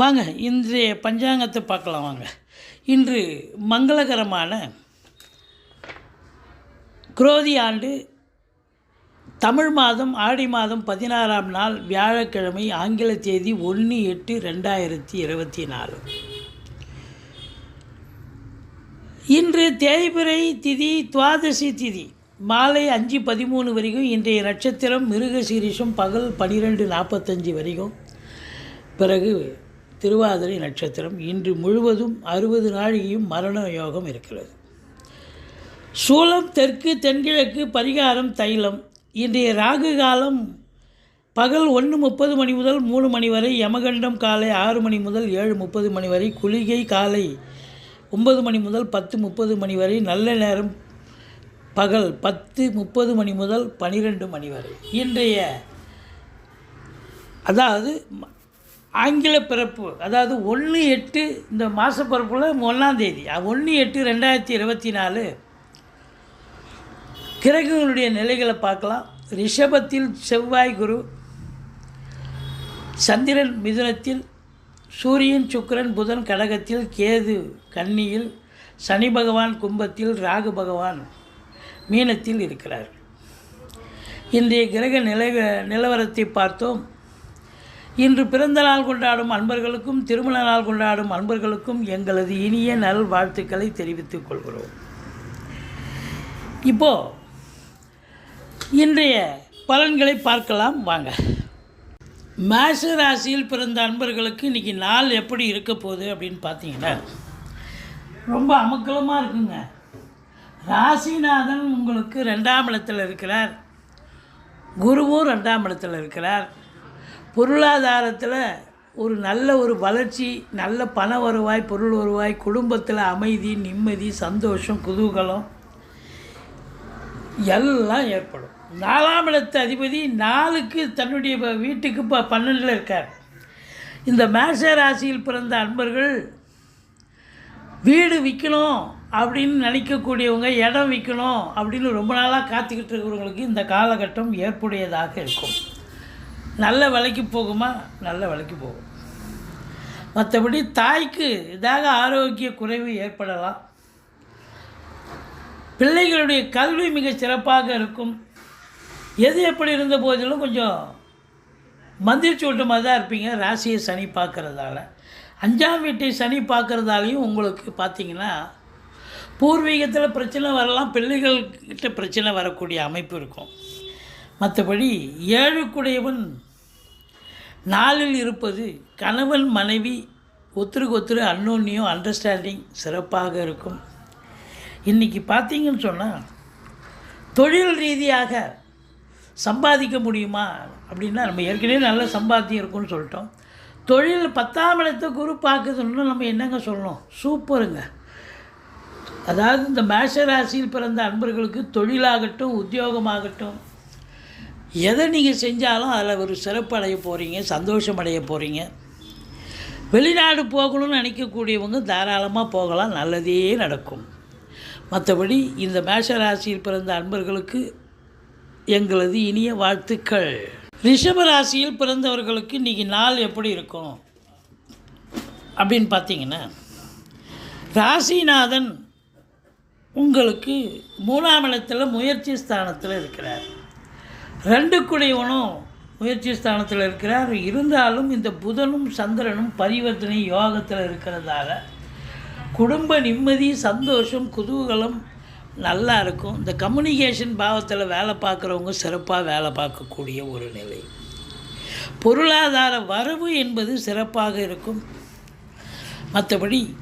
வாங்க இன்றைய பஞ்சாங்கத்தை பார்க்கலாம் வாங்க. இன்று மங்களகரமான குரோதி ஆண்டு தமிழ் மாதம் ஆடி மாதம் பதினாறாம் நாள் வியாழக்கிழமை ஆங்கில தேதி ஒன்று எட்டு ரெண்டாயிரத்தி இருபத்தி நாலு. இன்று தேய்பிறை திதி துவாதசி திதி. மாலை அஞ்சு பதிமூணு வரைக்கும் இன்றைய நட்சத்திரம் மிருகசீரிஷம் பகல் பன்னிரெண்டு நாற்பத்தஞ்சு வரைக்கும். பிறகு திருவாதிரை நட்சத்திரம் இன்று முழுவதும் அறுபது நாழிகையும் மரண யோகம் இருக்கிறது. சூலம் தெற்கு தென்கிழக்கு பரிகாரம் தைலம். இன்றைய ராகு காலம் பகல் ஒன்று முப்பது மணி முதல் மூணு மணி வரை யமகண்டம் காலை ஆறு மணி முதல் ஏழு முப்பது மணி வரை குளிகை காலை ஒன்பது மணி முதல் பத்து முப்பது மணி வரை நல்ல நேரம் பகல் பத்து முப்பது மணி முதல் பனிரெண்டு மணி வரை. இன்றைய அதாவது ஆங்கில பிறப்பு அதாவது ஒன்று எட்டு இந்த மாத பிறப்பில் ஒன்றாந்தேதி ஒன்று எட்டு ரெண்டாயிரத்தி இருபத்தி நாலு. கிரகங்களுடைய நிலைகளை பார்க்கலாம். ரிஷபத்தில் செவ்வாய் குரு சந்திரன் மிதுனத்தில் சூரியன் சுக்கரன் புதன் கடகத்தில் கேது கன்னியில் சனி பகவான் கும்பத்தில் ராகு பகவான் மீனத்தில் இருக்கிறார். இன்றைய கிரக நிலை நிலவரத்தை பார்த்தோம். இன்று பிறந்த நாள் கொண்டாடும் அன்பர்களுக்கும் திருமண நாள் கொண்டாடும் அன்பர்களுக்கும் எங்களது இனிய நல் வாழ்த்துக்களை தெரிவித்துக் கொள்கிறோம். இப்போ இன்றைய பலன்களை பார்க்கலாம் வாங்க. மேஷ ராசியில் பிறந்த அன்பர்களுக்கு இன்றைக்கி நாள் எப்படி இருக்க போகுது அப்படின்னு பார்த்தீங்கன்னா ரொம்ப அமக்கலமாக இருக்குங்க. ராசிநாதன் உங்களுக்கு ரெண்டாம் இடத்தில் இருக்கிறார். குருவும் ரெண்டாம் இடத்தில் இருக்கிறார். பொருளாதாரத்தில் ஒரு நல்ல ஒரு வளர்ச்சி நல்ல பண வருவாய் பொருள் வருவாய் குடும்பத்தில் அமைதி நிம்மதி சந்தோஷம் குதூகலம் எல்லாம் ஏற்படும். நாலாம் இடத்து அதிபதி நாளுக்கு தன்னுடைய வீட்டுக்கு இப்போ பன்னெண்டில் இருக்கார். இந்த மேஷ ராசியில் பிறந்த அன்பர்கள் வீடு விற்கணும் அப்படின்னு நினைக்கக்கூடியவங்க இடம் விற்கணும் அப்படின்னு ரொம்ப நாளாக காத்துக்கிட்டு இருக்கிறவங்களுக்கு இந்த காலகட்டம் ஏற்புடையதாக இருக்கும். நல்ல விலைக்கு போகுமா? நல்ல விலைக்கு போகும். மற்றபடி தாய்க்கு இதாக ஆரோக்கிய குறைவு ஏற்படலாம். பிள்ளைகளுடைய கல்வி மிக சிறப்பாக இருக்கும். எது எப்படி இருந்த போதிலும் கொஞ்சம் மந்திரிச்சு விட்டமாக தான் இருப்பீங்க. ராசியை சனி பார்க்குறதால. அஞ்சாம் வீட்டை சனி பார்க்குறதாலையும் உங்களுக்கு பார்த்தீங்கன்னா பூர்வீகத்தில் பிரச்சனை வரலாம். பிள்ளைகள்கிட்ட பிரச்சனை வரக்கூடிய அமைப்பு இருக்கும். மற்றபடி ஏழுக்குடையவன் நாளில் இருப்பது கணவன் மனைவி ஒத்துருக்கு ஒத்துரு அன்னோன்னியம் அண்டர்ஸ்டாண்டிங் சிறப்பாக இருக்கும். இன்றைக்கி பார்த்தீங்கன்னு சொன்னால் தொழில் ரீதியாக சம்பாதிக்க முடியுமா அப்படின்னா நம்ம ஏற்கனவே நல்ல சம்பாத்தியம் இருக்கும்னு சொல்லிட்டோம். தொழில் பத்தாம் இடத்தை குரு பார்க்குதுன்னு நம்ம என்னங்க சொல்லணும்? சூப்பருங்க. அதாவது இந்த மேஷ ராசியில் பிறந்த அன்பர்களுக்கு தொழிலாகட்டும் உத்தியோகமாகட்டும் எதை நீங்கள் செஞ்சாலும் அதில் ஒரு சிறப்பு அடைய போகிறீங்க சந்தோஷம் அடைய போகிறீங்க வெளிநாடு போகணும்னு நினைக்கக்கூடியவங்க தாராளமாக போகலாம் நல்லதே நடக்கும். மற்றபடி இந்த மேஷ ராசியில் பிறந்த அன்பர்களுக்கு எங்களது இனிய வாழ்த்துக்கள். ரிஷப ராசியில் பிறந்தவர்களுக்கு இன்றைக்கி நாள் எப்படி இருக்கும்? அப்படின்னு பார்த்தீங்கன்னா ராசிநாதன் உங்களுக்கு மூணாம் இடத்தில் முயற்சி ஸ்தானத்தில் இருக்கிறார். ரெண்டுக்குடையவனும் முயற்சி ஸ்தானத்தில் இருக்கிறார். இருந்தாலும் இந்த புதனும் சந்திரனும் பரிவர்த்தனை யோகத்தில் இருக்கிறதால குடும்ப நிம்மதி சந்தோஷம் குதூகலம் நல்லா இருக்கும். இந்த கம்யூனிகேஷன் பாவத்தில் வேலை பார்க்குறவங்க சிறப்பாக வேலை பார்க்கக்கூடிய ஒரு நிலை. பொருளாதார வரவு என்பது சிறப்பாக இருக்கும். மற்றபடி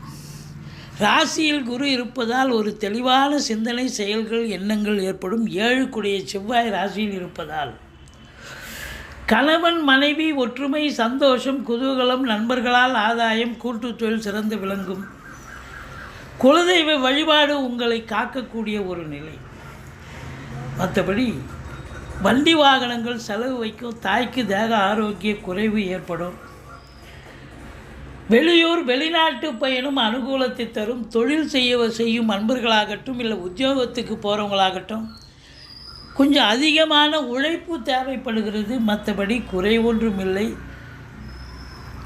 ராசியில் குரு இருப்பதால் ஒரு தெளிவான சிந்தனை செயல்கள் எண்ணங்கள் ஏற்படும். ஏழுக்குடைய செவ்வாய் ராசியில் இருப்பதால். கணவன் மனைவி ஒற்றுமை சந்தோஷம் குதூகலம் நண்பர்களால் ஆதாயம் கூட்டுத் தொழில் சிறந்து விளங்கும். குலதெய்வ வழிபாடு உங்களை காக்கக்கூடிய ஒரு நிலை. மற்றபடி வண்டி வாகனங்கள் செலவு வைக்கும். தாய்க்கு தேக ஆரோக்கிய குறைவு ஏற்படும். வெளியூர் வெளிநாட்டு பயணம் அனுகூலத்தை தரும் தொழில் செய்ய செய்யும் அன்பர்களாகட்டும் இல்லை உத்தியோகத்துக்கு போகிறவங்களாகட்டும் கொஞ்சம் அதிகமான உழைப்பு தேவைப்படுகிறது. மற்றபடி குறை ஒன்றும் இல்லை.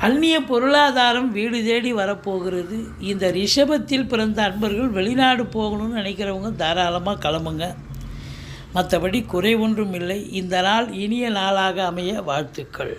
அந்நிய பொருளாதாரம் வீடு தேடி வரப்போகிறது. இந்த ரிஷபத்தில் பிறந்த அன்பர்கள் வெளிநாடு போகணும்னு நினைக்கிறவங்க தாராளமாக கிளம்புங்க. மற்றபடி குறை ஒன்றும் இல்லை. இந்த நாள் இனிய நாளாக அமைய வாழ்த்துக்கள்.